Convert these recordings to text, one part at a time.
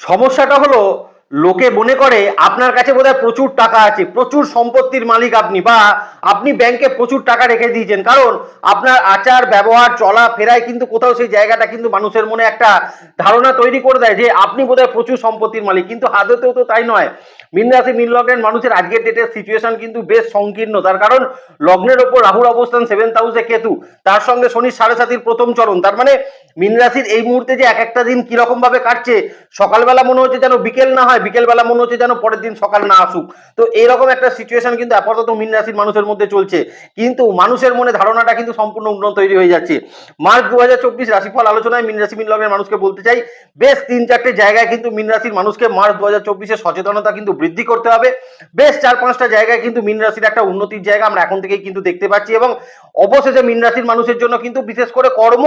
সমস্যাটা হলো লোকে মনে করে আপনার কাছে বোধহয় প্রচুর টাকা আছে, প্রচুর সম্পত্তির মালিক আপনি বা আপনি ব্যাংকে প্রচুর টাকা রেখে দিয়েছেন। কারণ আপনার আচার, ব্যবহার, চলা ফেরায় কিন্তু কোথাও সেই জায়গাটা কিন্তু মানুষের মনে একটা ধারণা তৈরি করে দেয় যে আপনি বোধহয় প্রচুর সম্পত্তির মালিক। কিন্তু আদতেও তো তাই নয়। মিন রাশি, মিন লগ্নের মানুষের আজকের ডেটের সিচুয়েশন কিন্তু বেশ সংকীর্ণ। তার কারণ লগ্নের ওপর রাহুর অবস্থান সেভেন্থ হাউসে কেতু। তার সঙ্গে শনির সাড়ে সাতির প্রথম চরণ। তার মানে মিন রাশির এই মুহূর্তে যে এক একটা দিন কীরকম ভাবে কাটছে, সকালবেলা মনে হচ্ছে যেন বিকেল না হয় বিকেলবেলা মনে হচ্ছে যেন পরের দিন সকাল না আসুক। তো এইরকম একটা সিচুয়েশন কিন্তু আপাতত মিন রাশির মানুষের মধ্যে চলছে। কিন্তু মানুষের মনে ধারণাটা কিন্তু সম্পূর্ণ উন্নত তৈরি হয়ে যাচ্ছে। মার্চ দু হাজার চব্বিশ রাশিফল আলোচনায় মিন রাশি, মিন লগ্নের মানুষকে বলতে চাই, বেশ তিন চারটে জায়গায় কিন্তু মিন রাশির মানুষকে মার্চ দু হাজার সচেতনতা কিন্তু বৃদ্ধি করতে হবে। বেশ চার পাঁচটা জায়গায় কিন্তু মিন রাশির একটা উন্নতির জায়গা আমরা এখন থেকেই কিন্তু দেখতে পাচ্ছি এবং অবশেষে মিন রাশির মানুষের জন্য কিন্তু বিশেষ করে কর্ম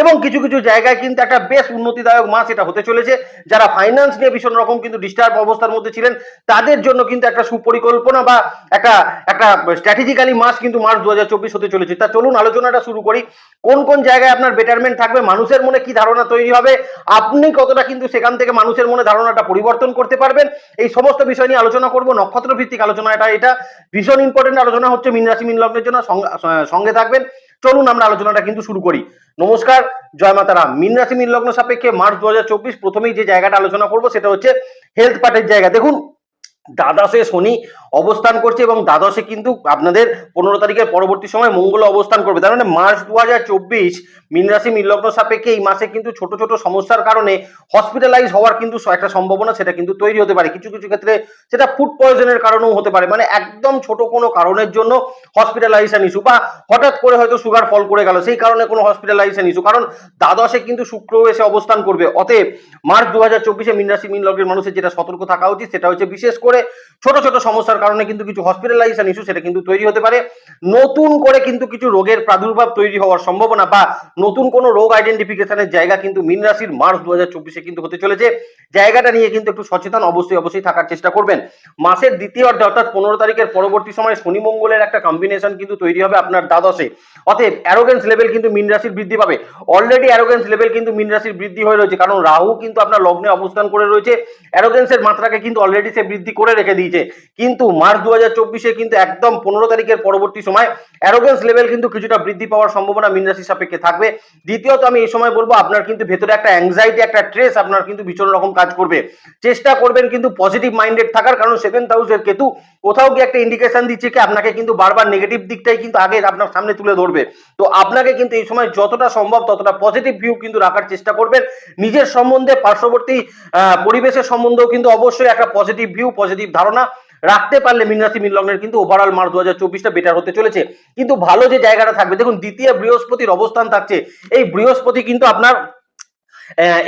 এবং কিছু কিছু জায়গায় কিন্তু একটা বেশ উন্নতিদায়ক মাস এটা হতে চলেছে। যারা ফাইন্যান্স নিয়ে ভীষণ রকম কিন্তু ডিস্টার্ব অবস্থার মধ্যে ছিলেন, তাদের জন্য কিন্তু একটা সুপরিকল্পনা বা একটা একটা স্ট্র্যাটেজিক্যালি মাস কিন্তু মার্চ দু হাজার চব্বিশ হতে চলেছে। তা চলুন আলোচনাটা শুরু করি। কোন কোন জায়গায় আপনার বেটারমেন্ট থাকবে? মানুষের মনে কি ধারণা তৈরি হবে? আপনি কতটা কিন্তু সেখান থেকে মানুষের মনে ধারণাটা পরিবর্তন করতে পারবেন? এই সমস্ত বিষয় নিয়ে আলোচনা করব। নক্ষত্র ভিত্তিক আলোচনা এটা এটা ভীষণ ইম্পর্টেন্ট আলোচনা হচ্ছে মিন রাশি মিন লগ্নের জন্য সঙ্গে থাকবেন। চলুন আমরা আলোচনাটা কিন্তু শুরু করি। নমস্কার, জয় মাতারা মিন রাশি, মিন লগ্ন সাপেক্ষে মার্চ দু হাজার চব্বিশ প্রথমেই যে জায়গাটা আলোচনা করব সেটা হচ্ছে হেলথ পার্টের জায়গা। দেখুন দ্বাদশে শনি অবস্থান করছে এবং দ্বাদশে কিন্তু আপনাদের পনেরো তারিখের পরবর্তী সময় মঙ্গল অবস্থান করবে। তার মানে মার্চ দু হাজার চব্বিশ মিন রাশি, মিন সাপেক্ষে এই মাসে কিন্তু ছোট ছোট সমস্যার কারণে হসপিটালাইজ হওয়ার কিন্তু একটা সম্ভাবনা সেটা কিন্তু তৈরি হতে পারে। কিছু কিছু ক্ষেত্রে সেটা ফুড পয়জনের কারণেও হতে পারে। মানে একদম ছোট কোনো কারণের জন্য হসপিটালাইজেশন ইস্যু বা হঠাৎ করে হয়তো সুগার ফল করে গেল, সেই কারণে কোনো হসপিটালাইজেশন ইস্যু কারণ দ্বাদশে কিন্তু শুক্র এসে অবস্থান করবে। অতএব মার্চ দু হাজার চব্বিশে মিন রাশি, মিন মানুষের যেটা সতর্ক থাকা উচিত সেটা হচ্ছে বিশেষ করে ছোট ছোট সমস্যার কারণে কিন্তু কিছু হসপিটালাইজেশন ইস্যু সেটা কিন্তু তৈরি হতে পারে। নতুন করে কিন্তু কিছু রোগের প্রাদুর্ভাব তৈরি হওয়ার সম্ভাবনা বা নতুন কোনো রোগ আইডেন্টিফিকেশনের জায়গা কিন্তু মিন রাশির মার্চ দু হাজার চব্বিশে কিন্তু হতে চলেছে। জায়গাটা নিয়ে কিন্তু একটু সচেতন অবশ্যই অবশ্যই থাকার চেষ্টা করবেন। মাসের দ্বিতীয় অর্ধে অর্থাৎ পনেরো তারিখের পরবর্তী সময় শনি মঙ্গলের একটা কম্বিনেশন কিন্তু তৈরি হবে আপনার দ্বাদশে। অতএব অ্যারোগেন্স লেভেল কিন্তু মিন রাশির বৃদ্ধি পাবে। অলরেডি অ্যারোগেন্স লেভেল কিন্তু মিন রাশির বৃদ্ধি হয়ে রয়েছে, কারণ রাহু কিন্তু আপনার লগ্নে অবস্থান করে রয়েছে। অ্যারোগেন্সের মাত্রাকে কিন্তু অলরেডি সে বৃদ্ধি করে রেখে দিয়েছে। কিন্তু মার্চ দু হাজার চব্বিশে কিন্তু একদম পনেরো তারিখের পরবর্তী সময় অ্যারোগেন্স লেভেল কিন্তু কিছুটা বৃদ্ধি পাওয়ার সম্ভাবনা মিন সাপেক্ষে থাকবে। দ্বিতীয়ত আমি এই সময় বলব, আপনার কিন্তু ভেতরে একটা অ্যাংজাইটি একটা ট্রেস আপনার কিন্তু ভীষণ রকম কাজ করবে। চেষ্টা করবেন কিন্তু পজিটিভ মাইন্ডেড থাকার, কারণ সেভেন্থ হাউসের কেতু কোথাও গিয়ে একটা ইন্ডিকেশন দিচ্ছে কি, আপনাকে কিন্তু বারবার নেগেটিভ দিকটাই কিন্তু আগে আপনার সামনে তুলে ধরবে। তো আপনাকে কিন্তু এই সময় যতটা সম্ভব ততটা পজিটিভ ভিউ কিন্তু রাখার চেষ্টা করবেন। নিজের সম্বন্ধে, পার্শ্ববর্তী পরিবেশের সম্বন্ধেও কিন্তু অবশ্যই একটা পজিটিভ ভিউ পজিটিভ ধারণা। রাখতে পারলে মিন রাশি, মিন লগ্নের কিন্তু ওভারঅল মার্চ দু হাজার চব্বিশটা বেটার হতে চলেছে। কিন্তু ভালো যে জায়গাটা থাকবে, দেখুন, দ্বিতীয় বৃহস্পতির অবস্থান থাকছে। এই বৃহস্পতি কিন্তু আপনার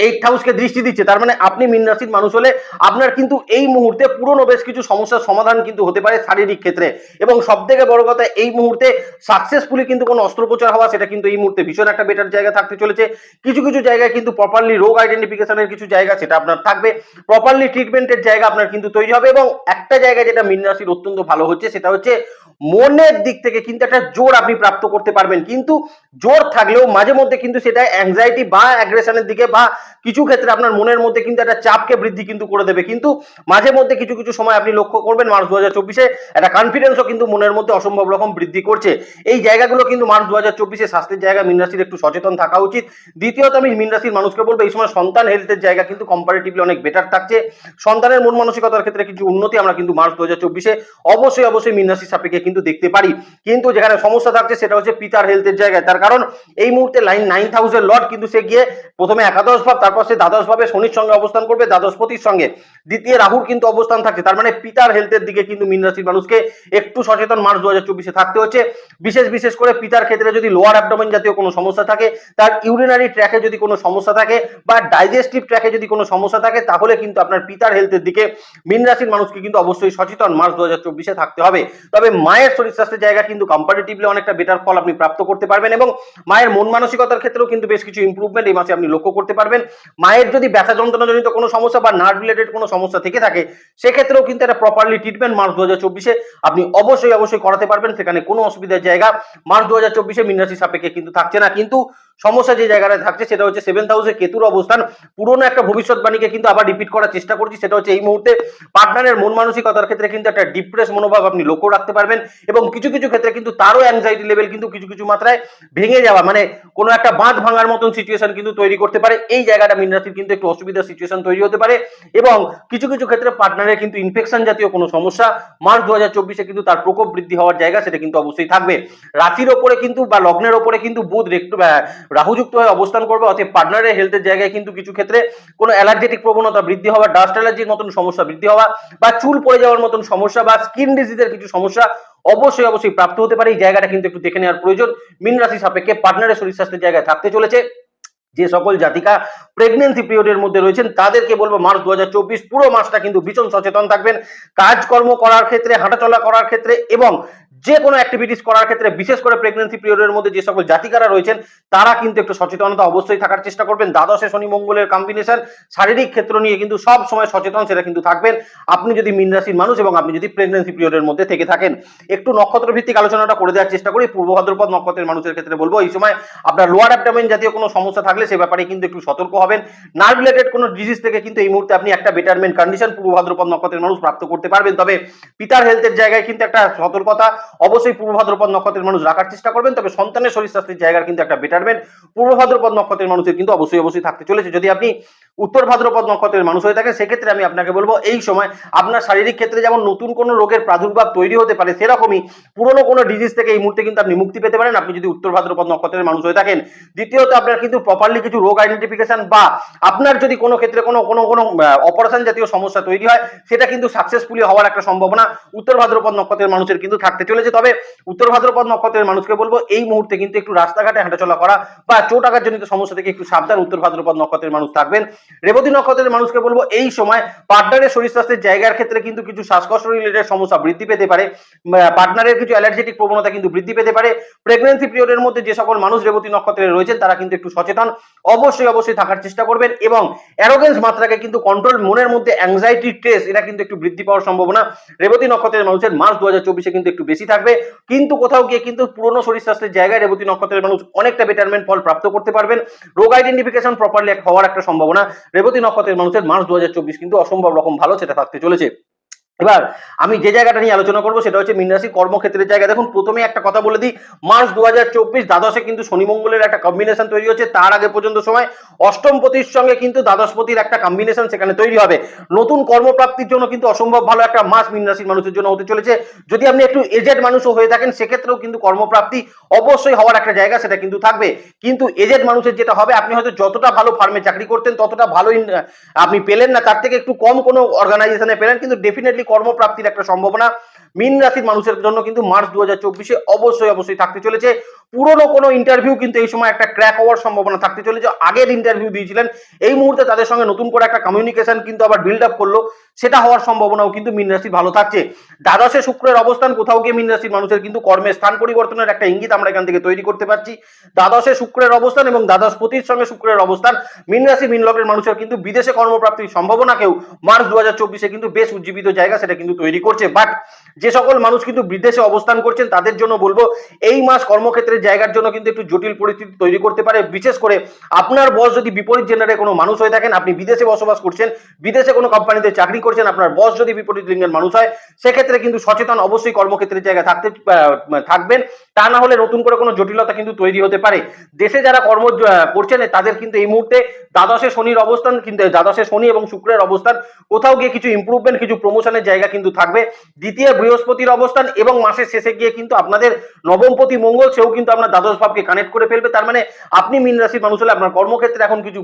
এইট হাউসকে দৃষ্টি দিচ্ছে, তার মানে আপনি মিন রাশির মানুষ হলে আপনার কিন্তু এই মুহূর্তে পুরনো বেশ কিছু সমস্যার সমাধান কিন্তু হতে পারে শারীরিক ক্ষেত্রে। এবং সব থেকে বড় কথা, এই মুহূর্তে সাকসেসফুলি কিন্তু কোনো অস্ত্রোপচার হওয়া, সেটা কিন্তু এই মুহূর্তে ভীষণ একটা বেটার জায়গা থাকতে চলেছে। কিছু কিছু জায়গায় কিন্তু প্রপারলি রোগ আইডেন্টিফিকেশনের কিছু জায়গা, সেটা আপনার থাকবে। প্রপারলি ট্রিটমেন্টের জায়গা আপনার কিন্তু তৈরি হবে এবং একটা জায়গায় যেটা মিন রাশির অত্যন্ত ভালো হচ্ছে, সেটা হচ্ছে মনের দিক থেকে কিন্তু একটা জোর আপনি প্রাপ্ত করতে পারবেন। কিন্তু জোর থাকলেও মাঝে মধ্যে কিন্তু সেটা অ্যাংজাইটি বা অ্যাগ্রেশনের দিকে বা কিছু ক্ষেত্রে আপনার মনের মধ্যে কিন্তু একটা চাপকে বৃদ্ধি কিন্তু করে দেবে। কিন্তু মাঝে মধ্যে কিছু কিছু সময় আপনি লক্ষ্য করবেন মার্চ দু হাজার চব্বিশে একটা কনফিডেন্সও কিন্তু মনের মধ্যে অসম্ভব রকম বৃদ্ধি করছে। এই জায়গাগুলো কিন্তু মার্চ দু হাজার চব্বিশে স্বাস্থ্যের জায়গা, মিন রাশির একটু সচেতন থাকা উচিত। দ্বিতীয়ত আমি মিন রাশির মানুষকে বলব, এই সময় সন্তান হেলথের জায়গা কিন্তু কম্পারেটিভলি অনেক বেটার থাকছে। সন্তানের মন মানসিকতার ক্ষেত্রে কিছু উন্নতি আমরা কিন্তু মার্চ দু হাজার চব্বিশে অবশ্যই অবশ্যই মিন রাশির সাপেক্ষে কিন্তু দেখতে পারি। কিন্তু যেখানে সমস্যা থাকছে, সেটা হচ্ছে পিতার হেলথের জায়গায়। তার কারণ এই মুহূর্তে লাইন নাইন থাউজেন্ড লট কিন্তু সে গিয়ে প্রথমে একাদশ ভাব তারপর সে দ্বাদশ ভাবে শনির সঙ্গে অবস্থান করবে, দ্বাদশপতির সঙ্গে। দ্বিতীয় রাহুর কিন্তু অবস্থান থাকছে, তার মানে পিতার হেলথের দিকে কিন্তু মিন রাশির মানুষকে একটু সচেতন মার্চ দু হাজার চব্বিশে থাকতে হচ্ছে। বিশেষ বিশেষ করে পিতার ক্ষেত্রে যদি লোয়ার অ্যাবডোমেন জাতীয় কোনো সমস্যা থাকে, তার ইউরিনারি ট্র্যাকে যদি কোনো সমস্যা থাকে বা ডাইজেস্টিভ ট্র্যাকে যদি কোনো সমস্যা থাকে, তাহলে কিন্তু আপনার পিতার হেলথের দিকে মিন রাশির মানুষকে কিন্তু অবশ্যই সচেতন মার্চ দু হাজার চব্বিশে থাকতে হবে। তবে মায়ের শরীর স্বাস্থ্যের জায়গা কিন্তু কম্পারেটিভলি অনেকটা বেটার ফল আপনি প্রাপ্ত করতে পারবেন এবং মায়ের মন মানসিকতার ক্ষেত্রেও কিন্তু বেশ কিছু ইমপ্রুভমেন্ট এই মাসে আপনি লক্ষ্য করতে পারবেন। মায়ের যদি ব্যথা যন্ত্রণাজনিত কোনো সমস্যা বা নার্ভ রিলেটেড কোনো সমস্যা থেকে থাকে, সেক্ষেত্রেও কিন্তু একটা প্রপারলি ট্রিটমেন্ট মার্চ দু হাজার আপনি অবশ্যই অবশ্যই করাতে পারবেন। সেখানে কোনো অসুবিধার জায়গা মার্চ দু হাজার চব্বিশে মিনরাশি সাপেক্ষে কিন্তু থাকছে না। কিন্তু সমস্যা যে জায়গাটা থাকছে সেটা হচ্ছে সেভেন্থ হাউসে কেতুর অবস্থান। পুরনো একটা ভবিষ্যৎবাণীকে কিন্তু আবার রিপিট করার চেষ্টা করছি, সেটা হচ্ছে এই মুহূর্তে পার্টনারের মন মানসিকতার ক্ষেত্রে কিন্তু একটা ডিপ্রেস মনোভাব আপনি লক্ষ্য রাখতে পারবেন এবং কিছু কিছু ক্ষেত্রে কিন্তু তারও অ্যাংজাইটি লেভেল কিন্তু কিছু কিছু মাত্রায় ভেঙে যাওয়া মানে কোনো একটা বাঁধ ভাঙার মতন সিচুয়েশন কিন্তু তৈরি করতে পারে। এই জায়গাটা মীন রাশির কিন্তু একটু অসুবিধার সিচুয়েশন তৈরি হতে পারে এবং কিছু কিছু ক্ষেত্রে পার্টনারের কিন্তু ইনফেকশন জাতীয় কোনো সমস্যা, মার্চ দু হাজার চব্বিশে কিন্তু তার প্রকোপ বৃদ্ধি হওয়ার জায়গা সেটা কিন্তু অবশ্যই থাকবে। রাশির ওপরে কিন্তু বা লগ্নের ওপরে কিন্তু বুধ রাহুযুক্ত হয়ে অবস্থান করবে, অতএব পার্টনারের হেলথের জায়গায় কিন্তু কিছু ক্ষেত্রে কোনো অ্যালার্জেটিক প্রবণতা বৃদ্ধি হওয়া ডাস্ট অ্যালার্জির মতন সমস্যা বৃদ্ধি হওয়া বা চুল পড়ে যাওয়ার মতন সমস্যা বা স্কিন ডিজিজের কিছু সমস্যা অবশ্যই অবশ্যই প্রাপ্ত হতে পারে। এই জায়গাটা কিন্তু একটু দেখে নেওয়ার প্রয়োজন। মিন রাশি সাপেক্ষে পার্টনারের শরীর স্বাস্থ্যের জায়গায় থাকতে চলেছে। যে সকল জাতিকা প্রেগনেন্সি পিরিয়ডের মধ্যে রয়েছেন, তাদেরকে বলব মার্চ দু হাজার চব্বিশ পুরো মাসটা কিন্তু ভীষণ সচেতন থাকবেন। কাজকর্ম করার ক্ষেত্রে, হাঁটাচলা করার ক্ষেত্রে এবং যে কোনো অ্যাক্টিভিটিস করার ক্ষেত্রে, বিশেষ করে প্রেগনেন্সি পিরিয়ডের মধ্যে যে সকল জাতিকারা রয়েছেন, তারা কিন্তু একটু সচেতনতা অবশ্যই থাকার চেষ্টা করবেন। দ্বাদশে শনি মঙ্গলের কম্বিনেশন শারীরিক ক্ষেত্র নিয়ে কিন্তু সব সময় সচেতন সেটা কিন্তু থাকবেন। আপনি যদি মিন রাশির মানুষ এবং আপনি যদি প্রেগনেন্সি পিরিয়ডের মধ্যে থেকে থাকেন, একটু নক্ষত্র ভিত্তিক আলোচনাটা করে দেওয়ার চেষ্টা করি। পূর্ব ভাদ্রপদ নক্ষত্রের মানুষের ক্ষেত্রে বলব, এই সময় আপনার লোয়ার অ্যাবডামেন জাতীয় কোনো সমস্যা থাকলে সে ব্যাপারে কিন্তু একটু সতর্ক হবেন। নার্ভ রিলেটেড কোনো ডিজিজ থেকে কিন্তু এই মুহূর্তে আপনি একটা বেটারমেন্ট কন্ডিশন পূর্ব ভাদ্রপদ নক্ষত্রের মানুষ প্রাপ্ত করতে পারবেন। তবে পিতার হেলথের জায়গায় কিন্তু একটা সতর্কতা অবশ্যই পূর্ব ভাদ্রপদ নক্ষত্রের মানুষ রাখার চেষ্টা করবেন, তবে সন্তানের শরীর স্বাস্থ্যের জায়গার কিন্তু একটা বেটারমেন্ট পূর্ব ভাদ্রপদ নক্ষত্রের মানুষের কিন্তু অবশ্যই অবশ্যই থাকতে চলেছে। যদি আপনি উত্তর ভাদ্রপদ নক্ষত্রের মানুষ হয়ে থাকেন, সেক্ষেত্রে আমি আপনাকে বলব, এই সময় আপনার শারীরিক ক্ষেত্রে যেমন নতুন কোনো রোগের প্রাদুর্ভাব তৈরি হতে পারে, সেরকমই পুরনো কোনো ডিজিজ থেকে এই মুহূর্তে কিন্তু আপনি মুক্তি পেতে পারেন। আপনি যদি উত্তর ভাদ্রপদ নক্ষত্রের মানুষ হয়ে থাকেন, দ্বিতীয়ত আপনার কিন্তু প্রপারলি কিছু রোগ আইডেন্টিফিকেশন বা আপনার যদি কোনো ক্ষেত্রে কোনো কোনো কোনো অপারেশন জাতীয় সমস্যা তৈরি হয়, সেটা কিন্তু সাকসেসফুলি হওয়ার একটা সম্ভাবনা উত্তর ভাদ্রপদ নক্ষত্রের মানুষের কিন্তু থাকতে চলেছে। তবে উত্তর ভাদ্রপদ নক্ষত্রের মানুষকে বলব, এই মুহূর্তে কিন্তু একটু রাস্তাঘাটে হাঁটাচলা করা বা চোট আঘাতজনিত সমস্যা থেকে একটু সাবধান উত্তর ভাদ্রপদ নক্ষত্রের মানুষ থাকবেন। রেবতী নক্ষত্রের মানুষকে বলব, এই সময় পার্টনারের শরীর স্বাস্থ্যের জায়গার ক্ষেত্রে কিন্তু কিছু শ্বাসকষ্ট রিলেটেড সমস্যা বৃদ্ধি পেতে পারে। পার্টনারের কিছু অ্যালার্জেটিক প্রবণতা কিন্তু বৃদ্ধি পেতে পারে। প্রেগনেন্সি পিরিয়ডের মধ্যে যে সকল মানুষ রেবতী নক্ষত্রে রয়েছেন, তারা কিন্তু একটু সচেতন। অবশ্যই অবশ্যই থাকার চেষ্টা করবেন এবং অ্যারোগেন্স মাত্রাকে কিন্তু কন্ট্রোল মনের মধ্যে অ্যাংজাইটি স্ট্রেস এটা কিন্তু একটু বৃদ্ধি পাওয়ার সম্ভাবনা। রেবতী নক্ষত্রের মানুষের মার্চ দু হাজার চব্বিশে কিন্তু একটু বেশি থাকবে। কিন্তু কোথাও গিয়ে কিন্তু পুরনো শরীর স্বাস্থ্যের জায়গায় রেবতী নক্ষত্রের মানুষ অনেকটা বেটারমেন্ট ফল প্রাপ্ত করতে পারবেন। রোগ আইডেন্টিফিকেশন প্রপারলি হওয়ার একটা সম্ভাবনা। রেবতী নক্ষত্রের মানুষের মার্চ দু হাজার চব্বিশ কিন্তু অসম্ভব রকম ভালো সেটা থাকতে চলেছে। এবার আমি যে জায়গাটা নিয়ে আলোচনা করব সেটা হচ্ছে মিনরাশি কর্মক্ষেত্রের জায়গা। দেখুন, প্রথমে একটা কথা বলে দিই, মার্চ দু হাজার চব্বিশ দ্বাদশে কিন্তু শনি মঙ্গলের একটা কম্বিনেশন তৈরি হচ্ছে, তার আগে পর্যন্ত সময়। অষ্টমপতির সঙ্গে কিন্তু দ্বাদশপতির একটা কম্বিনেশন সেখানে তৈরি হবে। নতুন কর্মপ্রাপ্তির জন্য কিন্তু অসম্ভব ভালো একটা মাস মিন রাশির মানুষের জন্য হতে চলেছে। যদি আপনি একটু এজেড মানুষও হয়ে থাকেন, সেক্ষেত্রেও কিন্তু কর্মপ্রাপ্তি অবশ্যই হওয়ার একটা জায়গা সেটা কিন্তু থাকবে। কিন্তু এজেড মানুষের যেটা হবে, আপনি হয়তো যতটা ভালো ফার্মে চাকরি করতেন, ততটা ভালো আপনি পেলেন না, তার থেকে একটু কম কোনো অর্গানাইজেশনে পেলেন, কিন্তু ডেফিনেটলি কর্মপ্রাপ্তির একটা সম্ভাবনা। মিন রাশির মানুষের জন্য কিন্তু মার্চ দু হাজার অবশ্যই অবশ্যই থাকতে চলেছে। পুরনো কোনো ইন্টারভিউ কিন্তু এই সময় একটা ক্র্যাক হওয়ার সম্ভাবনা থাকতে চলেছে। আগের ইন্টারভিউ দিয়েছিলেন। এই মুহূর্তে তাদের সঙ্গে নতুন করে একটা কমিউনিকেশন কিন্তু আবার বিল্ড আপ করল। সেটা হওয়ার সম্ভাবনাও কিন্তু মিন রাশির ভালো থাকছে। দ্বাদশে শুক্রের অবস্থান, কোথাও গিয়ে মিন রাশির মানুষের কিন্তু কর্মের স্থান পরিবর্তনের একটা ইঙ্গিত আমরা এখান থেকে তৈরি করতে পারছি। দ্বাদশে শুক্রের অবস্থান এবং দ্বাদশ পতির সঙ্গে শুক্রের অবস্থান, মিন রাশি, মিন লগ্নের মানুষের কিন্তু বিদেশে কর্মপ্রাপ্তির সম্ভাবনাকেও মার্চ দু হাজার চব্বিশে কিন্তু বেশ উজ্জীবিত জায়গা সেটা কিন্তু তৈরি করছে। বাট যে সকল মানুষ কিন্তু বিদেশে অবস্থান করছেন, তাদের জন্য বলব, এই মাস কর্মক্ষেত্রের জায়গার জন্য কিন্তু একটু জটিল পরিস্থিতি তৈরি করতে পারে। বিশেষ করে আপনার বস যদি বিপরীত জেন্ডারে কোনো মানুষ হয়ে থাকেন, আপনি বিদেশে বসবাস করছেন, বিদেশে কোনো কোম্পানিতে চাকরি করছেন, আপনার বস যদি বিপরীত লিঙ্গের মানুষ হয়, সেক্ষেত্রে কিন্তু সচেতন অবশ্যই কর্মক্ষেত্রের জায়গায় থাকতে থাকবেন। তা না হলে নতুন করে কোনো জটিলতা কিন্তু তৈরি হতে পারে। দেশে যারা কর্ম করছেন, তাদের কিন্তু এই মুহূর্তে দ্বাদশে শনির অবস্থান কিন্তু, দ্বাদশে শনি এবং শুক্রের অবস্থান, কোথাও গিয়ে কিছু ইম্প্রুভমেন্ট কিছু প্রমোশনের জায়গা কিন্তু থাকবে। দ্বিতীয় বৃহস্পতির অবস্থান এবং মাসের শেষে গিয়ে কিন্তু আপনাদের নবমপতি মঙ্গল, সেও কিন্তু আপনার দ্বাদশ ভাবকে কানেক্ট করে ফেলবে। তার মানে আপনি মিন রাশির মানুষ হলে আপনার কর্মক্ষেত্রে এখন কিছু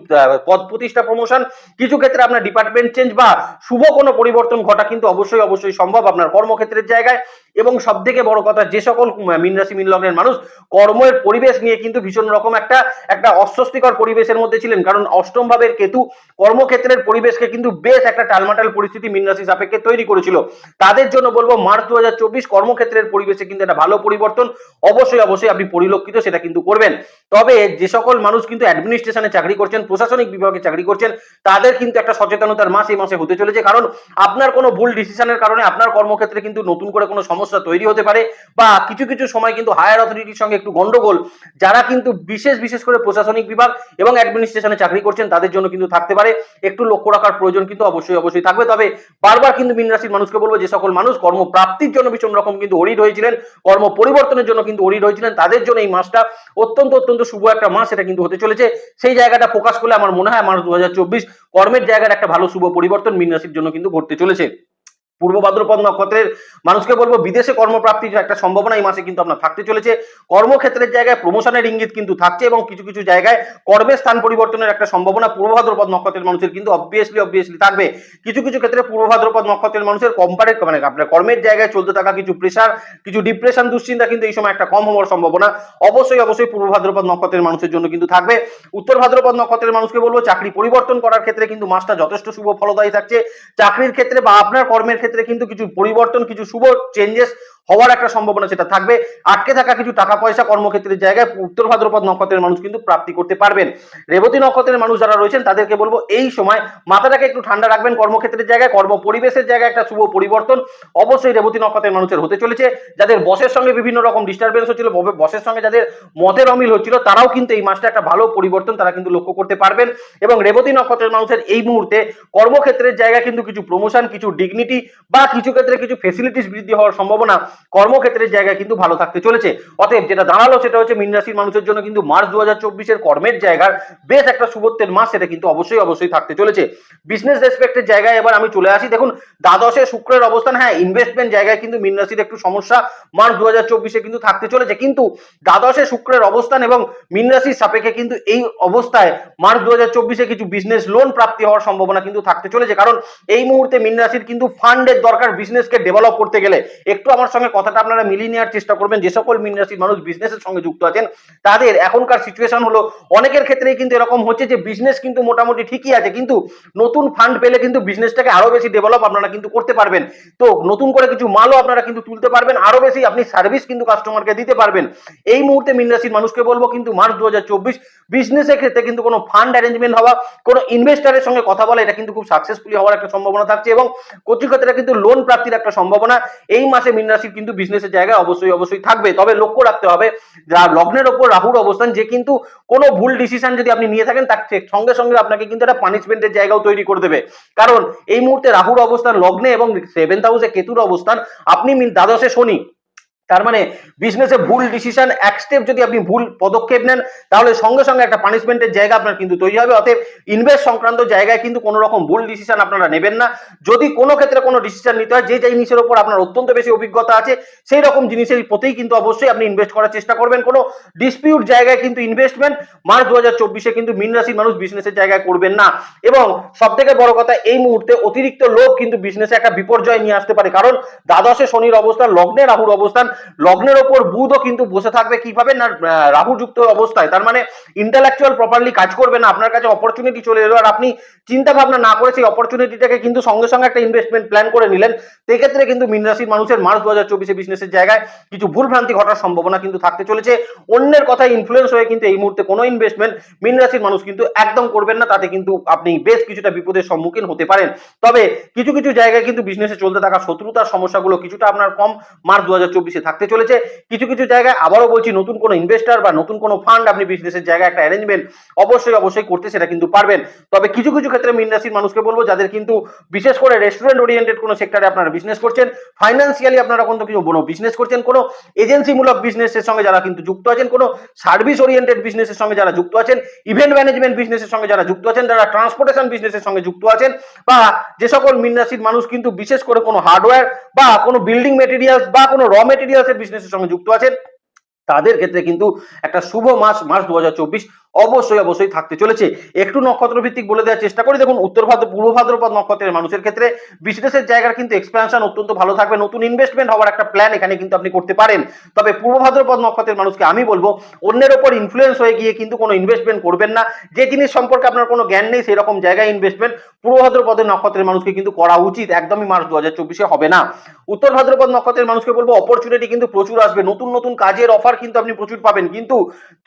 পদ প্রতিষ্ঠা প্রমোশন কিছু ক্ষেত্রে আপনার ডিপার্টমেন্ট চেঞ্জ বা শুভ কোনো পরিবর্তন ঘটা কিন্তু অবশ্যই অবশ্যই সম্ভব আপনার কর্মক্ষেত্রের জায়গায়। এবং সব থেকে বড় কথা, যে সকল মিন রাশি, মিন লগ্নের মানুষ কর্মের পরিবেশ নিয়ে কিন্তু ভীষণ রকম একটা একটা অস্বস্তিকর পরিবেশের মধ্যে ছিলেন। কারণ অষ্টম ভাবের কেতু কর্মক্ষেত্রের পরিবেশকে কিন্তু বেশ একটা টালমাটাল পরিস্থিতি মিন রাশি সাপেক্ষে তৈরি করেছিল। তাদের জন্য বলব, মার্চ দু হাজার চব্বিশ কর্মক্ষেত্রের পরিবেশে কিন্তু একটা ভালো পরিবর্তন অবশ্যই অবশ্যই আপনি পরিলক্ষিত সেটা কিন্তু করবেন। তবে যে সকল মানুষ কিন্তু অ্যাডমিনিস্ট্রেশনে চাকরি করছেন, প্রশাসনিক বিভাগে চাকরি করছেন, তাদের কিন্তু একটা সচেতনতার মাস এই মাসে হতে চলেছে। কারণ আপনার কোনো ভুল ডিসিশনের কারণে আপনার কর্মক্ষেত্রে কিন্তু নতুন করে কোনো সমস্যা সমস্যা তৈরি হতে পারে বা কিছু কিছু সময় কিন্তু হায়ার অথরিটির সঙ্গে একটু গন্ডগোল, যারা কিন্তু বিশেষ বিশেষ করে প্রশাসনিক বিভাগ এবং অ্যাডমিনিস্ট্রেশনে চাকরি করছেন তাদের জন্য কিন্তু থাকতে পারে। একটু লক্ষ্য রাখার প্রয়োজন কিন্তু অবশ্যই অবশ্যই থাকবে। তবে বারবার কিন্তু মীন রাশির মানুষকে বলব, যে সকল মানুষ কর্মপ্রাপ্তির জন্য ভীষণ রকম কিন্তু অরিড হয়েছিলেন, কর্ম পরিবর্তনের জন্য কিন্তু অরিড হয়েছিলেন। তাদের জন্য এই মাসটা অত্যন্ত অত্যন্ত শুভ একটা মাস এটা কিন্তু হতে চলেছে। সেই জায়গাটা ফোকাস করলে আমার মনে হয় মাস দু কর্মের জায়গার একটা ভালো শুভ পরিবর্তন মীন রাশির জন্য কিন্তু ঘটতে চলেছে। পূর্ব ভাদ্রপদ নক্ষত্রের মানুষকে বলব, বিদেশে কর্মপ্রাপ্তির একটা সম্ভাবনা এই মাসে কিন্তু আপনার থাকতে চলেছে। কর্মক্ষেত্রের জায়গায় প্রমোশনের ইঙ্গিত কিন্তু থাকছে এবং কিছু কিছু জায়গায় কর্মের স্থান পরিবর্তনের একটা সম্ভাবনা পূর্ব ভাদ্রপদ নক্ষত্রের মানুষের কিন্তু অবভিয়াসলি অবভিয়াসলি থাকবে। কিছু কিছু ক্ষেত্রে পূর্ব ভাদ্রপদ নক্ষত্রের মানুষের কম্পারে মানে আপনার কর্মের জায়গায় চলতে থাকা কিছু প্রেশার কিছু ডিপ্রেশন দুশ্চিন্তা কিন্তু এই সময় একটা কম হওয়ার সম্ভাবনা। অবশ্যই অবশ্যই পূর্ব ভাদ্রপদ নক্ষত্রের মানুষের জন্য কিন্তু থাকবে। উত্তর ভাদ্রপদ নক্ষত্রের মানুষকে বলব, চাকরি পরিবর্তন করার ক্ষেত্রে কিন্তু মাসটা যথেষ্ট শুভ ফলদায়ী থাকছে। চাকরির ক্ষেত্রে বা আপনার কর্মের ক্ষেত্রে কিন্তু কিছু পরিবর্তন, কিছু শুভ চেঞ্জেস হওয়ার একটা সম্ভাবনা সেটা থাকবে। আটকে থাকা কিছু টাকা পয়সা কর্মক্ষেত্রের জায়গায় উত্তর ভাদ্রপদ নক্ষত্রের মানুষ কিন্তু প্রাপ্তি করতে পারবেন। রেবতী নক্ষত্রের মানুষ যারা রয়েছেন, তাদেরকে বলব এই সময় মাথাটাকে একটু ঠান্ডা রাখবেন কর্মক্ষেত্রের জায়গায় কর্ম পরিবেশের জায়গায় একটা শুভ পরিবর্তন অবশ্যই রেবতী নক্ষত্রের মানুষের হতে চলেছে। যাদের বসের সঙ্গে বিভিন্ন রকম ডিস্টারবেন্স হচ্ছিল বসের সঙ্গে যাদের মতের অমিল হচ্ছিল, তারাও কিন্তু এই মাসটা একটা ভালো পরিবর্তন তারা কিন্তু লক্ষ্য করতে পারবেন। এবং রেবতী নক্ষত্রের মানুষের এই মুহূর্তে কর্মক্ষেত্রের জায়গায় কিন্তু কিছু প্রমোশন কিছু ডিগনিটি বা কিছু ক্ষেত্রে কিছু ফেসিলিটিস বৃদ্ধি হওয়ার সম্ভাবনা কর্মক্ষেত্রের জায়গায় কিন্তু ভালো থাকতে চলেছে। অতএব যেটা দাঁড়াল সেটা হচ্ছে মীন রাশির মানুষের জন্য কিন্তু মার্চ দু হাজার কর্মের জায়গার বেশ একটা শুভত্বের মাস সেটা কিন্তু অবশ্যই অবশ্যই থাকতে চলেছে। বিজনেস রেসপেক্টের জায়গায় এবার আমি চলে আসি। দেখুন, দ্বাদশে শুক্রের অবস্থান হ্যাঁ ইনভেস্টমেন্ট জায়গায় কিন্তু মীন রাশির একটু সমস্যা। মার্চ দু হাজার কিন্তু থাকতে চলেছে। কিন্তু দ্বাদশে শুক্রের অবস্থান এবং মীন রাশির সাপেক্ষে কিন্তু এই অবস্থায় মার্চ দু হাজার কিছু বিজনেস লোন প্রাপ্তি হওয়ার সম্ভাবনা কিন্তু থাকতে চলেছে। কারণ এই মুহূর্তে মীন রাশির কিন্তু ফান্ডের দরকার বিজনেসকে ডেভেলপ করতে গেলে। একটু আমার সঙ্গে কথাটা আপনারা মিলিয়ে নেওয়ার চেষ্টা করবেন। যে সকল মীন রাশির মানুষ বিজনেসের সঙ্গে যুক্ত আছেন, তাদের এখনকার সিচুয়েশন হলো, অনেকের ক্ষেত্রেই কিন্তু এরকম হচ্ছে যে বিজনেস কিন্তু মোটামুটি ঠিকই আছে, কিন্তু নতুন ফান্ড পেলে কিন্তু বিজনেসটাকে আরও বেশি ডেভেলপ আপনারা কিন্তু করতে পারবেন। তো নতুন করে কিছু মালও আপনারা কিন্তু তুলতে পারবেন, আরও বেশি আপনি সার্ভিস কিন্তু কাস্টমারকে দিতে পারবেন। এই মুহূর্তে মীন রাশির মানুষকে বলব কিন্তু মার্চ দু হাজার চব্বিশ বিজনেসের ক্ষেত্রে কিন্তু কোনো ফান্ড অ্যারেঞ্জমেন্ট হওয়া, কোনো ইনভেস্টারের সঙ্গে কথা বলা, এটা কিন্তু খুব সাকসেসফুলি হওয়ার একটা সম্ভাবনা থাকছে এবং কর্তৃক্ষেত্রে কিন্তু লোন প্রাপ্তির একটা সম্ভাবনা। এই মাসে মীন রাশির কিন্তু বিজনেসের জায়গায় অবশ্যই অবশ্যই থাকবে। তবে লক্ষ্য রাখতে হবে, যা লগ্নের ওপর রাহুর অবস্থান, যে কিন্তু কোনো ভুল ডিসিশন যদি আপনি নিয়ে থাকেন, তার সঙ্গে সঙ্গে আপনাকে কিন্তু একটা পানিশমেন্টের জায়গাও তৈরি করে দেবে। কারণ এই মুহূর্তে রাহুর অবস্থান, লগ্নে এবং সেভেন্থ হাউসে কেতুর অবস্থান। আপনি দ্বাদশে শনি তার মানে বিজনেসে ভুল ডিসিশন এক স্টেপ যদি আপনি ভুল পদক্ষেপ নেন, তাহলে সঙ্গে সঙ্গে একটা পানিশমেন্টের জায়গা আপনার কিন্তু তৈরি হবে। অতএব ইনভেস্ট সংক্রান্ত জায়গায় কিন্তু কোনো রকম ভুল ডিসিশন আপনারা নেবেন না। যদি কোনো ক্ষেত্রে কোনো ডিসিশন নিতে হয়, যে জিনিসের উপর আপনার অত্যন্ত বেশি অভিজ্ঞতা আছে, সেই রকম জিনিসের প্রতিই কিন্তু অবশ্যই আপনি ইনভেস্ট করার চেষ্টা করবেন। কোনো ডিসপিউট জায়গায় কিন্তু ইনভেস্টমেন্ট মার্চ দু হাজার চব্বিশে কিন্তু মীন রাশির মানুষ বিজনেসের জায়গায় করবেন না। এবং সব থেকে বড় কথা, এই মুহূর্তে অতিরিক্ত লোভ কিন্তু বিজনেসে একটা বিপর্যয় নিয়ে আসতে পারে। কারণ দ্বাদশে শনির অবস্থান, লগ্নে রাহুর অবস্থান লগ্নের ওপর বুধও কিন্তু বসে থাকবে কীভাবে না রাহু যুক্ত অবস্থায়। তার মানে ইন্টালেকচুয়াল প্রপারলি কাজ করবে না, আপনার কাছে অপরচুনিটি চলে এলো, আর আপনি চিন্তা ভাবনা না করে সেই অপরচুনিটিটাকে কিন্তু সঙ্গে সঙ্গে একটা ইনভেস্টমেন্ট প্ল্যান করে নিলেন। সেক্ষেত্রে কিন্তু মীন রাশির মানুষের মার্চ দু হাজার চব্বিশে বিজনেসের জায়গায় কিছু ভুল ভ্রান্তি ঘটার সম্ভাবনা কিন্তু থাকতে চলেছে। অন্যের কথায় ইনফ্লুয়েন্স হয়ে কিন্তু এই মুহূর্তে কোনো ইনভেস্টমেন্ট মীন রাশির মানুষ কিন্তু একদম করবেন না, তাতে কিন্তু আপনি বেশ কিছুটা বিপদের সম্মুখীন হতে পারেন। তবে কিছু কিছু জায়গায় কিন্তু বিজনেসে চলতে থাকা শত্রুতার সমস্যাগুলো কিছুটা আপনার কম। মার্চ দু হাজার চব্বিশে থাকতে চলেছে। কিছু কিছু জায়গায় আবারও বলছি, নতুন কোনো ইনভেস্টার বা নতুন কোনো ফান্ড আপনি বিজনেসের জায়গায় একটা অ্যারেঞ্জমেন্ট অবশ্যই অবশ্যই করতে সেটা কিন্তু পারবেন। তবে কিছু কিছু ক্ষেত্রে মীন রাশির মানুষকে বলব, যাদের কিন্তু বিশেষ করে রেস্টুরেন্ট ওরিয়েন্টেড কোনো সেক্টরে আপনারা বিজনেস করছেন ফাইন্যান্সিয়ালি আপনারা কোনো কিছু কোনো বিজনেস করছেন, কোনো এজেন্সিমূলক বিজনেসের সঙ্গে যারা কিন্তু যুক্ত আছেন, কোনো সার্ভিস ওরিয়েন্টেড বিজনেসের সঙ্গে যারা যুক্ত আছেন ইভেন্ট ম্যানেজমেন্ট বিজনেসের সঙ্গে যারা যুক্ত আছেন, যারা ট্রান্সপোর্টেশন বিজনেসের সঙ্গে যুক্ত আছেন, বা যে সকল মীন রাশির মানুষ কিন্তু বিশেষ করে কোনো হার্ডওয়্যার বা কোনো বিল্ডিং মেটেরিয়ালস বা কোনো র মেটেরিয়ালসের বিজনেসের সঙ্গে যুক্ত আছেন তাদের ক্ষেত্রে কিন্তু একটা শুভ মাস মার্চ দু হাজার চব্বিশ অবশ্যই অবশ্যই থাকতে চলেছে। একটু নক্ষত্র ভিত্তিক বলে দেওয়ার চেষ্টা করি। দেখুন, উত্তর ভাদ্র, পূর্ব ভাদ্রপদ নক্ষত্রের মানুষের ক্ষেত্রে বিজনেসের জায়গার কিন্তু এক্সপ্যানশন অত্যন্ত ভালো থাকবে। নতুন ইনভেস্টমেন্ট হওয়ার একটা প্ল্যান এখানে কিন্তু আপনি করতে পারেন। তবে পূর্ব ভাদ্রপদ নক্ষত্রের মানুষকে আমি বলব, অন্যের ওপর ইনফ্লুয়েন্স হয়ে গিয়ে কিন্তু কোনো ইনভেস্টমেন্ট করবেন না। যে জিনিস সম্পর্কে আপনার কোনো জ্ঞান নেই সেই রকম জায়গায় ইনভেস্টমেন্ট পূর্ব ভাদ্রপদের নক্ষত্রের মানুষকে কিন্তু করা উচিত। একদমই মার্চ দু হাজার চব্বিশে হবে না। উত্তর ভাদ্রপদ নক্ষত্রের মানুষকে বলব অপরচুনিটি কিন্তু প্রচুর আসবে। নতুন নতুন কাজের অফার কিন্তু আপনি প্রচুর পাবেন। কিন্তু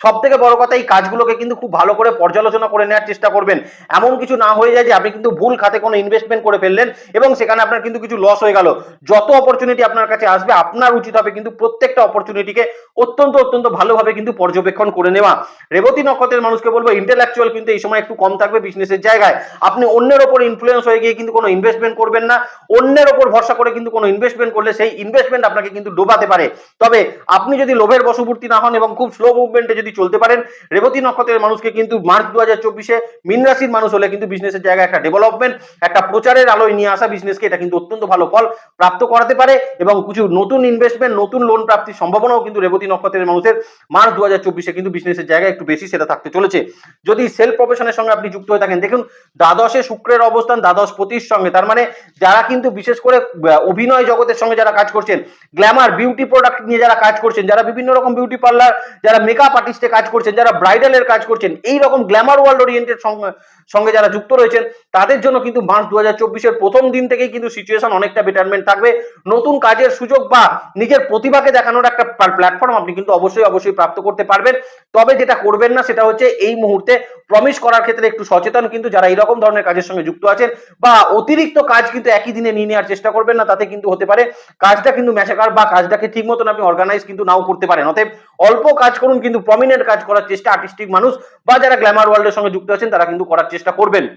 সব থেকে বড় কথা, এই কাজগুলোকে সেগুলোকে কিন্তু খুব ভালো করে পর্যালোচনা করে নেওয়ার চেষ্টা করবেন। এমন কিছু না হয়ে যায় যে আপনি কিন্তু ভুল খাতে কোনো ইনভেস্টমেন্ট করে ফেললেন এবং সেখানে আপনার কিন্তু কিছু লস হয়ে গেল। যত অপরচুনিটি আপনার কাছে আসবে, আপনার উচিত হবে কিন্তু প্রত্যেকটা অপরচুনিটিকে অত্যন্ত অত্যন্ত ভালোভাবে কিন্তু পর্যবেক্ষণ করে নেওয়া। রেবতী নক্ষত্রের মানুষকে বলব ইন্টেলেকচুয়াল কিন্তু এই সময় একটু কম থাকবে বিজনেসের জায়গায়। আপনি অন্যের ওপর ইনফ্লুয়েন্স হয়ে গিয়ে কিন্তু কোনো ইনভেস্টমেন্ট করবেন না। অন্যের ওপর ভরসা করে কিন্তু কোনো ইনভেস্টমেন্ট করলে সেই ইনভেস্টমেন্ট আপনাকে কিন্তু ডোবাতে পারে। তবে আপনি যদি লোভের বশবর্তী না হন এবং খুব স্লো মুভমেন্টে যদি চলতে পারেন, রেবতী নক্ষত্রের মানুষকে কিন্তু মার্চ দু হাজার চব্বিশে মিন রাশির মানুষ হলে কিন্তু বিজনেসের জায়গায় একটা ডেভেলপমেন্ট একটা প্রচারের আলোয় নিয়ে আসা বিজনেসকে এটা কিন্তু অত্যন্ত ভালো ফল প্রাপ্ত করাতে পারে এবং কিছু নতুন ইনভেস্টমেন্ট নতুন লোন প্রাপ্তির সম্ভাবনাও কিন্তু রেবতী নক্ষত্রের মানুষের মার্চ দু হাজার চব্বিশে কিন্তু বিজনেসের জায়গায় একটু বেশি সেটা থাকতে চলেছে। যদি সেলফ প্রফেশনের সঙ্গে আপনি যুক্ত হয়ে থাকেন, দেখুন দ্বাদশে শুক্রের অবস্থান, দ্বাদশ পতির সঙ্গে, তার মানে যারা কিন্তু বিশেষ করে অভিনয় জগতের সঙ্গে যারা কাজ করছেন গ্ল্যামার বিউটি প্রোডাক্ট নিয়ে যারা কাজ করছেন, যারা বিভিন্ন রকম বিউটি পার্লার যারা মেকআপ আর্টিস্টে কাজ করছেন, যারা ব্রাইডালের কাজ করছেন। এই রকম গ্ল্যামার ওয়ার্ল্ড ওরিয়েন্টেড সঙ্গে যারা যুক্ত রয়েছেন, তাদের জন্য কিন্তু মার্চ দু হাজার প্রথম দিন থেকেই কিন্তু সিচুয়েশন অনেকটা বেটারমেন্ট থাকবে। নতুন কাজের সুযোগ বা নিজের প্রতিভাকে দেখানোর একটা প্ল্যাটফর্ম আপনি কিন্তু অবশ্যই অবশ্যই প্রাপ্ত করতে পারবেন। তবে যেটা করবেন না, সেটা হচ্ছে এই মুহূর্তে প্রমিস করার ক্ষেত্রে একটু সচেতন কিন্তু যারা এরকম ধরনের কাজের সঙ্গে যুক্ত আছেন বা অতিরিক্ত কাজ কিন্তু একই দিনে নিয়ে নেওয়ার চেষ্টা করবেন না, তাতে কিন্তু হতে পারে কাজটা কিন্তু ম্যাচাকার বা কাজটাকে ঠিক মতন আপনি অর্গানাইজ কিন্তু নাও করতে পারেন। অতএব অল্প কাজ করুন, কিন্তু প্রমিনেন্ট কাজ করার চেষ্টা আর্টিস্টিক মানুষ বা যারা গ্ল্যামার ওয়ার্ল্ডের সঙ্গে যুক্ত আছেন, তারা কিন্তু করার চেষ্টা করবেন।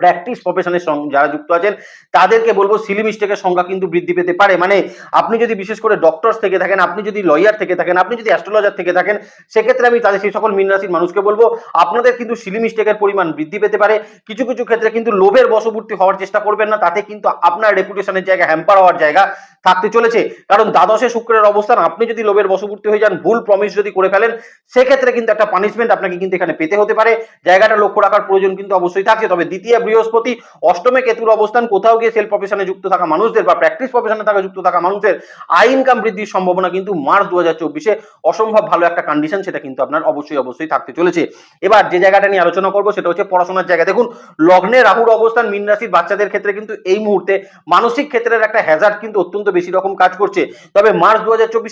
প্র্যাকটিস প্রফেশনের সঙ্গে যারা যুক্ত আছেন, তাদেরকে বলব সিলি মিস্টেকের সংখ্যা কিন্তু বৃদ্ধি পেতে পারে। মানে আপনি যদি বিশেষ করে ডক্টরস থেকে থাকেন, আপনি যদি লয়ার থেকে থাকেন, আপনি যদি অ্যাস্ট্রোলজার থেকে থাকেন, সেক্ষেত্রে আমি তাদের সেই সকল মীন রাশির মানুষকে বলব, আপনাদের কিন্তু সিলি মিস্টেকের পরিমাণ বৃদ্ধি পেতে পারে। কিছু কিছু ক্ষেত্রে কিন্তু লোভের বশবর্তী হওয়ার চেষ্টা করবেন না, তাতে কিন্তু আপনার রেপুটেশনের জায়গা হ্যাম্পার হওয়ার জায়গা থাকতে চলেছে। কারণ দ্বাদশে শুক্রের অবস্থান, আপনি যদি লোভের বশবর্তী হয়ে যান, ভুল প্রমিস যদি করে ফেলেন, সেক্ষেত্রে কিন্তু একটা পানিশমেন্ট আপনাকে কিন্তু এখানে পেতে হতে পারে। জায়গাটা লক্ষ্য রাখার প্রয়োজন কিন্তু অবশ্যই থাকছে। তবে দ্বিতীয় বৃহস্পতি, অষ্টমে কেতুর অবস্থান, কোথাও গিয়ে সেল প্রফেশনে যুক্ত থাকা মানুষদের বা প্র্যাকটিস প্রফেশনে থাকা যুক্ত থাকা মানুষদের আই ইনকাম বৃদ্ধির সম্ভাবনা কিন্তু মার্চ দু হাজার চব্বিশে অসম্ভব ভালো একটা কন্ডিশন সেটা কিন্তু আপনার অবশ্যই অবশ্যই থাকতে চলেছে। এবার যে জায়গাটা নিয়ে আলোচনা করব সেটা হচ্ছে পড়াশোনার জায়গা। দেখুন, লগ্নে রাহুর অবস্থান, মীন রাশির বাচ্চাদের ক্ষেত্রে কিন্তু এই মুহূর্তে মানসিক ক্ষেত্রের একটা হ্যাজার্ড কিন্তু অত্যন্ত বেশি রকম কাজ করছে। তবে মার্চ দু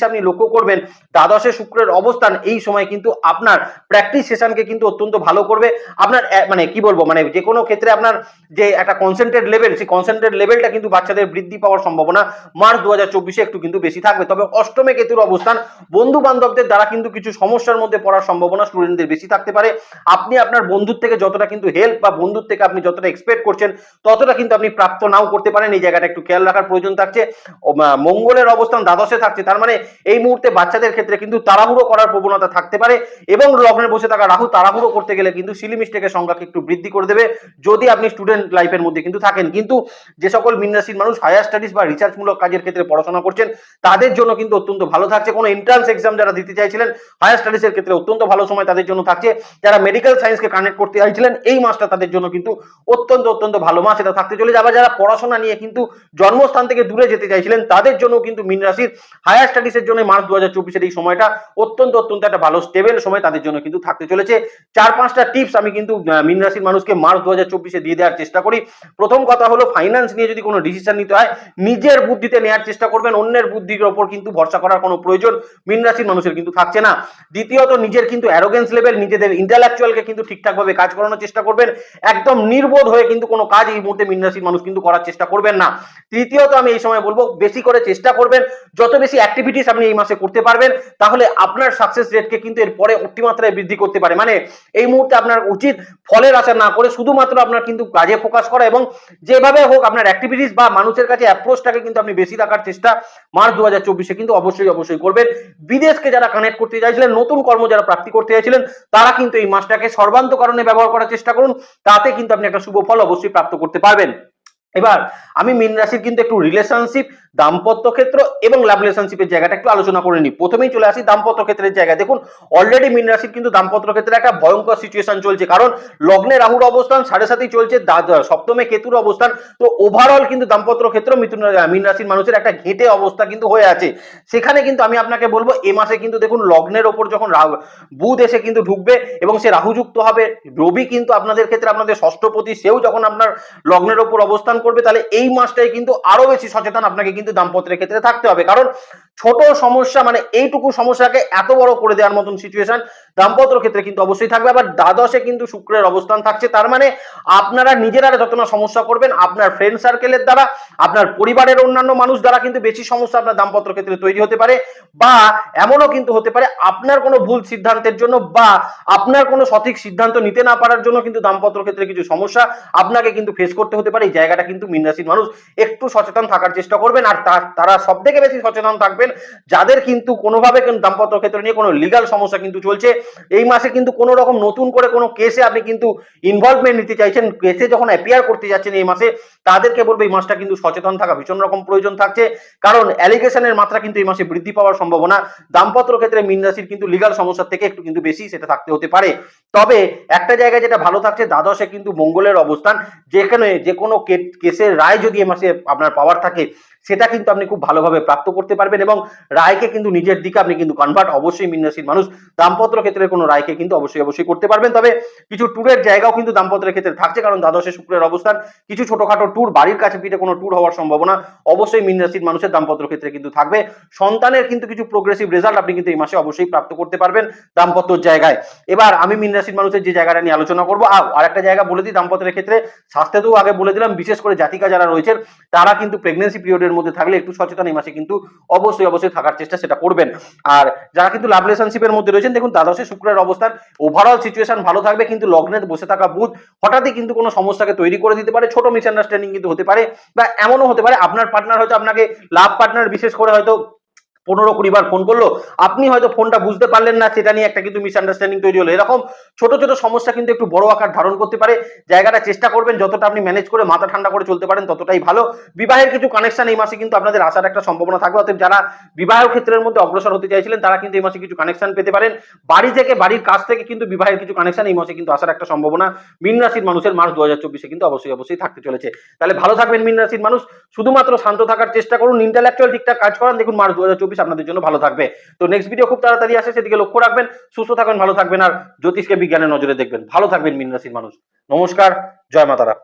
আপনি লক্ষ্য করবেন, দ্বাদশে শুক্রের অবস্থান এই সময় কিন্তু আপনার প্র্যাকটিস সেশনকে কিন্তু অত্যন্ত ভালো করবে। আপনার মানে কি বলব মানে যে কোনো ক্ষেত্রে আপনার যে একটা কনসেন্ট্রেট লেভেল সেই কনসেন্ট্রেট লেভেলটা কিন্তু বাচ্চাদের বৃদ্ধি পাওয়ার সম্ভাবনা মার্চ দু হাজার একটু কিন্তু বেশি থাকবে। তবে অষ্টমে কেতুর অবস্থান বন্ধু বান্ধবদের দ্বারা কিন্তু কিছু সমস্যার মধ্যে পড়ার সম্ভাবনা স্টুডেন্টদের বেশি থাকতে পারে। আপনি আপনার বন্ধুর থেকে যতটা কিন্তু হেল্প বা বন্ধুর থেকে আপনি যতটা এক্সপেক্ট করছেন, ততটা কিন্তু আপনি প্রাপ্ত নাও করতে পারেন। এই জায়গাটা একটু খেয়াল রাখার প্রয়োজন থাকছে। মঙ্গলের অবস্থান দ্বাদশে থাকছে। তার মানে এই মুহূর্তে বাচ্চাদের ক্ষেত্রে কিন্তু তাড়াহুড়ো করার প্রবণতা থাকতে পারে এবং লগ্নে বসে থাকা রাহু তাড়াহুড়ো করতে গেলে কিন্তু সিলি মিস্টেকের সংখ্যাকে একটু বৃদ্ধি করে দেবে। যদি আপনি স্টুডেন্ট লাইফের মধ্যে কিন্তু থাকেন। কিন্তু যে সকল মিনরাশির মানুষ হায়ার স্টাডিজ বা রিসার্চমূলক কাজের ক্ষেত্রে পড়াশোনা করছেন তাদের জন্য কিন্তু অত্যন্ত ভালো থাকছে। কোনো এন্ট্রান্স এক্সাম যারা দিতে চাইছিলেন হায়ার স্টাডিজের ক্ষেত্রে অত্যন্ত ভালো সময় তাদের জন্য থাকছে। যারা মেডিকেল সায়েন্সকে কানেক্ট করতে চাইছিলেন এই মাসটা তাদের জন্য কিন্তু অত্যন্ত অত্যন্ত ভালো মাস। এটা থাকতে চলে যাবে যারা পড়াশোনা নিয়ে কিন্তু জন্মস্থান থেকে দূরে যেতে চাইছিলেন তাদের জন্য কিন্তু মিন রাশির হায়ার স্টাডিজের জন্য মার্চ দু হাজার এই সময়টা অত্যন্ত অত্যন্ত একটা ভালো স্টেবল সময় তাদের জন্য কিন্তু থাকতে চলেছে। চার পাঁচটা টিপস আমি কিন্তু আহ, মিন রাশির মানুষকে মার্চ দু হাজার চব্বিশে দিয়ে দেওয়ার চেষ্টা করি। প্রথম কথা হলো ফাইন্যান্স নিয়ে যদি কোনো ডিসিশন নিতে হয়, নিজের বুদ্ধিতে নেওয়ার চেষ্টা করবেন, অন্যের বুদ্ধির ওপর কিন্তু ভরসা করার কোনো প্রয়োজন মিন রাশির মানুষের কিন্তু থাকছে না। দ্বিতীয়ত, নিজের কিন্তু অ্যারোগেন্স লেভেল নিজেদের ইন্টালেকচুয়ালকে কিন্তু ঠিকঠাকভাবে কাজ করানোর চেষ্টা করবেন। একদম নির্বোধ হয়ে কিন্তু কোনো কাজ এই মুহূর্তে মিন রাশির মানুষ কিন্তু করার চেষ্টা করবেন না। তৃতীয়ত, আমি এই সময় বলব, বেশি করে চেষ্টা করবেন। যত বেশি অ্যাক্টিভিটিস আপনি এই মাসে করতে পারবেন, তাহলে আপনার সাকসেস রেটকে কিন্তু এরপরে অতিমাত্রায় বৃদ্ধি করতে পারে। মানে এই মুহূর্তে আপনার উচিত ফলের আশা না করে শুধুমাত্র আপনার কিন্তু কাজে ফোকাস করা এবং যেভাবে হোক আপনার অ্যাক্টিভিটিস বা মানুষের কাছে অ্যাপ্রোচটাকে কিন্তু আপনি বেশি রাখার চেষ্টা মার্চ দু হাজার চব্বিশে কিন্তু অবশ্যই অবশ্যই করবেন। বিদেশকে যারা কানেক্ট করতে চাইছিলেন, নতুন কর্ম যারা প্রাপ্তি করতে চাইছিলেন, তারা কিন্তু এই মাসটাকে সর্বান্তকরণে ব্যবহার করার চেষ্টা করুন, তাতে কিন্তু আপনি একটা শুভ ফল অবশ্যই প্রাপ্ত করতে পারবেন। এবার, আমি মিন রাশির কিন্তু একটু রিলেশনশিপ দাম্পত্য ক্ষেত্র এবং লাভ রিলেশনশিপের জায়গাটা একটু আলোচনা করে নিই। প্রথমেই চলে আসি দাম্পত্য ক্ষেত্রের জায়গায়। দেখুন অলরেডি মিন রাশির কিন্তু দাম্পত্য ক্ষেত্রে একটা ভয়ঙ্কর সিচুয়েশন চলছে। কারণ লগ্নে রাহুর অবস্থান, সাড়ে সাথেই চলছে সপ্তমে কেতুর অবস্থান। তো ওভারঅল কিন্তু দাম্পত্য ক্ষেত্র মিথুন মিন রাশির মানুষের একটা ঘেটে অবস্থা কিন্তু হয়ে আছে। সেখানে কিন্তু আমি আপনাকে বলব, এ মাসে কিন্তু দেখুন, লগ্নের ওপর যখন বুধ এসে কিন্তু ঢুকবে এবং সে রাহুযুক্ত হবে, রবি কিন্তু আপনাদের ক্ষেত্রে আপনাদের ষষ্ঠপতি, সেও যখন আপনার লগ্নের ওপর অবস্থান করবে, তাহলে এই মাসটাই কিন্তু আরও বেশি সচেতন আপনাকে কিন্তু দাম্পত্যের ক্ষেত্রে থাকতে হবে। কারণ ছোট সমস্যা মানে এইটুকু সমস্যাকে এত বড় করে দেওয়ার মতন সিচুয়েশন দাম্পত্য ক্ষেত্রে কিন্তু অবশ্যই থাকবে। আবার দ্বাদশে কিন্তু শুক্রের অবস্থান থাকছে। তার মানে আপনারা নিজেরা যত না সমস্যা করবেন, আপনার ফ্রেন্ড সার্কেলের দ্বারা, আপনার পরিবারের অন্যান্য মানুষ দ্বারা কিন্তু বেশি সমস্যা আপনার দাম্পত্য ক্ষেত্রে তৈরি হতে পারে বা এমনও কিন্তু হতে পারে আপনার কোনো ভুল সিদ্ধান্তের জন্য বা আপনার কোনো সঠিক সিদ্ধান্ত নিতে না পারার জন্য কিন্তু দাম্পত্য ক্ষেত্রে কিছু সমস্যা আপনাকে কিন্তু ফেস করতে হতে পারে। এই জায়গাটা কিন্তু মীন রাশির মানুষ একটু সচেতন থাকার চেষ্টা করবেন। তা- তারা সব থেকে বেশি সচেতন থাকবেন। যাদের কিন্তু কোনোভাবে দাম্পত্য ক্ষেত্র নিয়ে কোনো লিগাল সমস্যা কিন্তু চলছে, এই মাসে কিন্তু কোনো রকম নতুন করে কোনো কেসে আপনি কিন্তু ইনভলভমেন্ট নিতে চাইছেন কেসে যখন অ্যাপিয়ার করতে যাচ্ছেন এই মাসে, তাদেরকে বলব এই মাসটা কিন্তু সচেতন থাকা ভীষণ রকম প্রয়োজন থাকছে। কারণ অ্যালিগেশনের মাত্রা কিন্তু এই মাসে বৃদ্ধি পাওয়ার সম্ভাবনা, দাম্পত্য ক্ষেত্রে মীন রাশির কিন্তু লিগাল সমস্যা থেকে একটু কিন্তু বেশি সেটা থাকতে হতে পারে। তবে একটা জায়গায় যেটা ভালো থাকছে, দ্বাদশে কিন্তু মঙ্গলের অবস্থান, যেখানে যে কোনো কেসের রায় যদি এ মাসে আপনার পাওয়ার থাকে, সেটা কিন্তু আপনি খুব ভালোভাবে প্রাপ্ত করতে পারবেন এবং রায়কে কিন্তু নিজের দিকে আপনি কিন্তু কনভার্ট অবশ্যই মীন মানুষ দাম্পত্য ক্ষেত্রে কোনো রায়কে কিন্তু অবশ্যই অবশ্যই করতে পারবেন। তবে কিছু ট্যুরের জায়গাও কিন্তু দাম্পত্যের ক্ষেত্রে থাকছে, কারণ দ্বাদশে শুক্রের অবস্থান। কিছু ছোটখাটো ট্যুর বাড়ির কাছে পিঠে কোনো ট্যুর হওয়ার সম্ভাবনা অবশ্যই মীন মানুষের দাম্পত্য ক্ষেত্রে কিন্তু থাকবে। সন্তানের কিন্তু কিছু প্রোগ্রেসিভ রেজাল্ট আপনি কিন্তু এই মাসে অবশ্যই প্রাপ্ত করতে পারবেন দাম্পত্যর জায়গায়। এবার আমি মীন মানুষের যে জায়গাটা নিয়ে আলোচনা করব আর একটা জায়গা বলে দিই দাম্পত্যের ক্ষেত্রে। স্বাস্থ্যতেও আগে বলে দিলাম, বিশেষ করে জাতিকা যারা রয়েছেন, তারা কিন্তু প্রেগনেন্সি পিরিয়ডের মধ্যে থাকলে একটু সচেতন এই মাসে কিন্তু অবশ্যই অবশ্যই থাকার চেষ্টা সেটা করবেন। আর যারা কিন্তু লাভ রিলেশনশিপের মধ্যে রয়েছেন, দেখুন দ্বাদশে শুক্রের অবস্থান ওভারঅল সিচুয়েশন ভালো থাকবে, কিন্তু লগ্নে বসে থাকা বুধ হঠাৎই কিন্তু কোনো সমস্যাকে তৈরি করে দিতে পারে, ছোট মিসআন্ডারস্ট্যান্ডিং কিন্তু হতে পারে বা এমনও হতে পারে আপনার পার্টনার হয়তো আপনাকে লাভ পার্টনার বিশেষ করে হয়তো পনেরো কুড়ি বার ফোন করল। আপনি হয়তো ফোনটা বুঝতে পারলেন না, সেটা নিয়ে একটা কিন্তু মিসআন্ডারস্ট্যান্ডিং তৈরি হলো। এরকম ছোট ছোট সমস্যা কিন্তু একটু বড় আকার ধারণ করতে পারে। জায়গাটা চেষ্টা করবেন, যতটা আপনি ম্যানেজ করে মাথা ঠান্ডা করে চলতে পারেন, ততটাই ভালো। বিবাহের কিছু কানেকশন এই মাসে কিন্তু আপনাদের আসার একটা সম্ভাবনা থাকবে। অতএব যারা বিবাহ ক্ষেত্রের মধ্যে অগ্রসর হতে চাইছিলেন, তারা কিন্তু এই মাসে কিছু কানেকশন পেতে পারেন। বাড়ি থেকে, বাড়ির কাছ থেকে কিন্তু বিবাহের কিছু কানেকশন এই মাসে কিন্তু আসার একটা সম্ভাবনা। মীন রাশির মানুষের মার্চ দু হাজার চব্বিশে কিন্তু অবশ্যই অবশ্যই থাকতে চলেছে। তাহলে ভালো থাকবেন মীন রাশির মানুষ। শুধুমাত্র শান্ত থাকার চেষ্টা করুন। ইন্টালেকচুয়াল ঠিকঠাক কাজ করান। দেখুন মার্চ দু হাজার চব্বিশ আপনাদের জন্য ভালো থাকবে। তো নেক্সট ভিডিও খুব তাড়াতাড়ি আসে, সেদিকে লক্ষ্য রাখবেন, সুস্থ থাকবেন, ভালো থাকবেন, আর জ্যোতিষকে বিজ্ঞানের নজরে দেখবেন। ভালো থাকবেন মিন রাশির মানুষ। নমস্কার, জয় মাতারা।